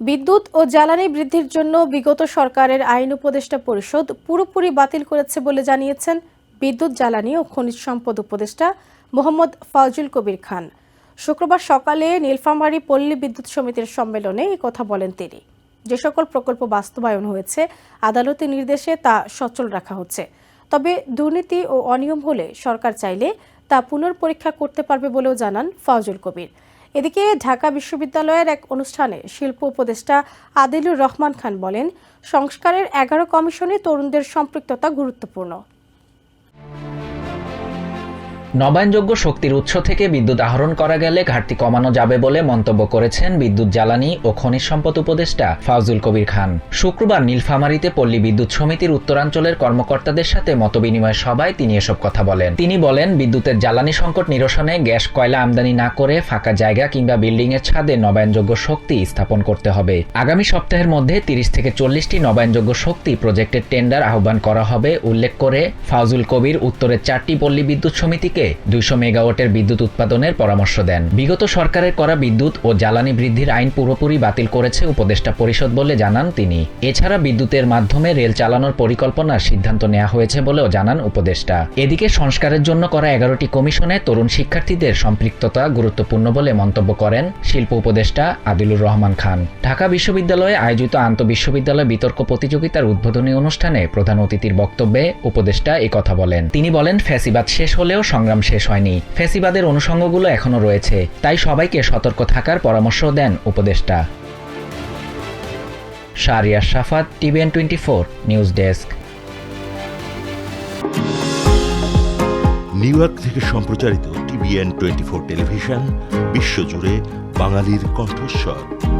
বিদ্যুৎ ও জ্বালানি বৃদ্ধির জন্য বিগত সরকারের আইন উপদেষ্টা পরিষদ পুরোপুরি বাতিল করেছে বলে জানিয়েছেন বিদ্যুৎ, জ্বালানি ও খনিজ সম্পদ উপদেষ্টা মোহাম্মদ ফাজুল কবির খান। শুক্রবার সকালে নীলফামারী পল্লী বিদ্যুৎ সমিতির সম্মেলনে কথা বলেন তিনি। যে সকল প্রকল্প বাস্তবায়ন হয়েছে আদালতের নির্দেশে তা সচল রাখা হচ্ছে। তবে দুর্নীতি ও অনিয়ম হলে সরকার চাইলে তা পুনর্পরীক্ষা করতে পারবে বলেও জানান ফাউজুল কবির। এদিকে ঢাকা বিশ্ববিদ্যালয়ের এক অনুষ্ঠানে শিল্প উপদেষ্টা আদিলুর রহমান খান বলেন, সংস্কারের এগারো কমিশনে তরুণদের সম্পৃক্ততা গুরুত্বপূর্ণ। নবায়নযোগ্য শক্তির উৎস থেকে বিদ্যুৎ আহরণ করা গেলে ঘাটতি কমানো যাবে বলে মন্তব্য করেছেন বিদ্যুৎ জ্বালানি ও খনিজ সম্পদ উপদেষ্টা ফাউজুল কবির খান। শুক্রবার নীলফামারীতে পল্লী বিদ্যুৎ সমিতির উত্তরাঞ্চলের কর্মকর্তাদের সাথে মতবিনিময় সভায় তিনি এসব কথা বলেন। তিনি বলেন, বিদ্যুতের জ্বালানি সংকট নিরসনে গ্যাস, কয়লা আমদানি না করে ফাঁকা জায়গা কিংবা বিল্ডিং এর ছাদে নবায়নযোগ্য শক্তি স্থাপন করতে হবে। আগামী সপ্তাহের মধ্যে তিরিশ থেকে চল্লিশটি নবায়নযোগ্য শক্তি প্রজেক্টের টেন্ডার আহ্বান করা হবে, উল্লেখ করে ফাউজুল কবির উত্তরের চারটি পল্লী বিদ্যুৎ সমিতিকে দুইশো মেগাওয়াটের বিদ্যুৎ উৎপাদনের পরামর্শ দেন। বিগত সরকারের করা বিদ্যুৎ ও জ্বালানি বৃদ্ধির আইন পুরোপুরি বাতিল করেছে উপদেষ্টা পরিষদ বলে জানান তিনি। এছাড়া বিদ্যুতের মাধ্যমে রেল চালানোর পরিকল্পনার সিদ্ধান্ত নেওয়া হয়েছে বলেও জানান উপদেষ্টা। এদিকে সংস্কারের জন্য করা এগারোটি কমিশনে তরুণ শিক্ষার্থীদের সম্পৃক্ততা গুরুত্বপূর্ণ বলে মন্তব্য করেন শিল্প উপদেষ্টা আদিলুর রহমান খান। ঢাকা বিশ্ববিদ্যালয়ে আয়োজিত আন্তঃবিশ্ববিদ্যালয় বিতর্ক প্রতিযোগিতার উদ্বোধনী অনুষ্ঠানে প্রধান অতিথির বক্তব্যে উপদেষ্টা কথা বলেন। তিনি বলেন, ফ্যাসিবাদ শেষ হলেও সংগ্রাম শেষ হয়নি। ফ্যাসিবাদের অনুষঙ্গগুলো এখনও রয়েছে। তাই সবাইকে সতর্ক থাকার পরামর্শ দেন উপদেষ্টা। Shariya Shafat, TVN twenty four, news desk. New York থেকে সম্প্রচারিত টিভিএন টোয়েন্টি ফোর টেলিভিশন, বিশ্বজুড়ে বাঙালির কণ্ঠস্বর।